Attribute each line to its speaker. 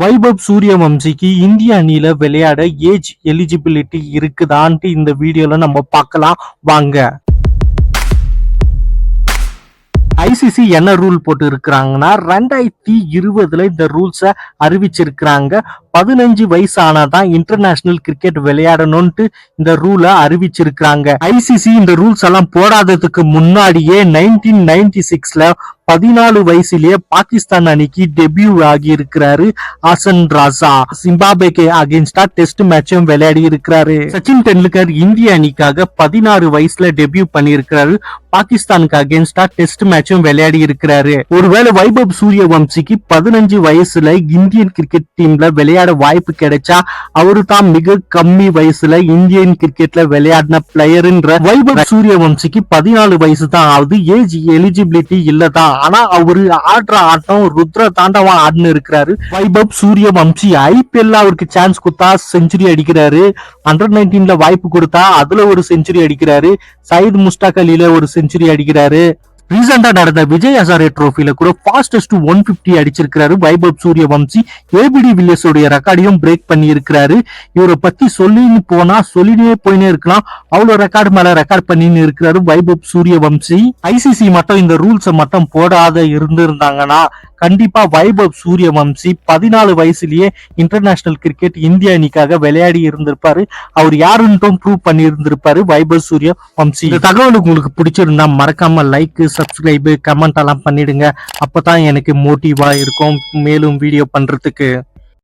Speaker 1: வைபவ் சூரியவம்சிக்கு இந்திய அணியில விளையாட ஏஜ் எலிஜிபிலிட்டி இருக்குதான்ட்டு இந்த வீடியோல நம்ம பார்க்கலாம். வாங்க. ஐசிசி என்ன ரூல் போட்டு இருக்கிறாங்கன்னா ரெண்டாயிரத்தி இருபதுல இந்த ரூல்ஸை அறிவிச்சிருக்கிறாங்க. பதினஞ்சு வயசு ஆனாதான் இன்டர்நேஷனல் கிரிக்கெட் விளையாடணும்ட்டு இந்த ரூலை அறிவிச்சிருக்கிறாங்க. ஐசிசி இந்த ரூல்ஸ் எல்லாம் போடாததுக்கு முன்னாடியே நைன்டீன் நைன்டி சிக்ஸ்ல பதினாலு வயசுலயே பாகிஸ்தான் அணிக்கு டெபியூ ஆகி இருக்கிறாரு ஆசன் ராசா. சிம்பாபேக்கு அகேன்ஸ்டா டெஸ்ட் மேட்சும் விளையாடி இருக்கிறாரு. சச்சின் டெண்டுல்கர் இந்திய அணிக்காக பதினாறு வயசுல டெபியூ பண்ணியிருக்கிறாரு. பாகிஸ்தானுக்கு அகேன்ஸ்டா டெஸ்ட் மேட்சும் விளையாடி இருக்கிறாரு. ஒருவேளை வைபவ் சூரியவம்சிக்கு பதினஞ்சு வயசுல இந்தியன் கிரிக்கெட் டீம்ல விளையாட வாய்ப்பு கிடைச்சா அவரு தான் மிக கம்மி வயசுல இந்தியன் கிரிக்கெட்ல விளையாடின பிளேயர்ன்ற வைபவ் சூரியவம்சிக்கு பதினாலு வயசு தான் ஆகுது. ஏஜ் எலிஜிபிலிட்டி இல்லதான் ஆனா அவரு ஆடுற ஆட்டம் ருத்ர தாண்டவம் ஆடுன்னு இருக்கிறாரு. வைபவ் சூரியவம்சி ஐபிஎல்ல அவருக்கு சான்ஸ் கொடுத்தா செஞ்சுரி அடிக்கிறாரு. அண்டர் நைன்டீன்ல வாய்ப்பு கொடுத்தா அதுல ஒரு செஞ்சுரி அடிக்கிறாரு. சயித் முஸ்டாக் அலில ஒரு செஞ்சுரி அடிக்கிறாரு. ரீசெண்டா நடந்த விஜய் ஹசாரே ட்ரோஃபில கூட ஃபாஸ்டஸ்ட் ஒன் பிப்டி அடிச்சிருக்கிறாரு. வைபவ் சூரியவம்சி ஏபிடி வில்லியர்ஸோடைய ரெக்கார்டையும் பிரேக் பண்ணி இருக்கிறாரு இவரை பத்தி சொல்லின்னு போனா சொல்லினே போயினே இருக்கலாம். அவ்வளவு ரெக்கார்டு மேல ரெக்கார்ட் பண்ணின்னு இருக்கிறாரு வைபவ் சூரியவம்சி. ஐசிசி மட்டும் இந்த ரூல்ஸை மட்டும் போடாத இருந்திருந்தாங்கன்னா கண்டிப்பா வைபவ் சூரியவம்சி பதினாலு வயசுலயே இன்டர்நேஷனல் கிரிக்கெட் இந்திய அணிக்காக விளையாடி இருந்திருப்பாரு. அவர் யாருன்ட்டும் ப்ரூவ் பண்ணி இருந்திருப்பாரு வைபவ் சூரிய வம்சி இந்த தகவல் உங்களுக்கு பிடிச்சிருந்தா மறக்காம லைக் சப்ஸ்கிரைபு கமெண்ட் எல்லாம் பண்ணிடுங்க. அப்பதான் எனக்கு மோட்டிவா இருக்கும். மேலும் வீடியோ பண்றதுக்கு.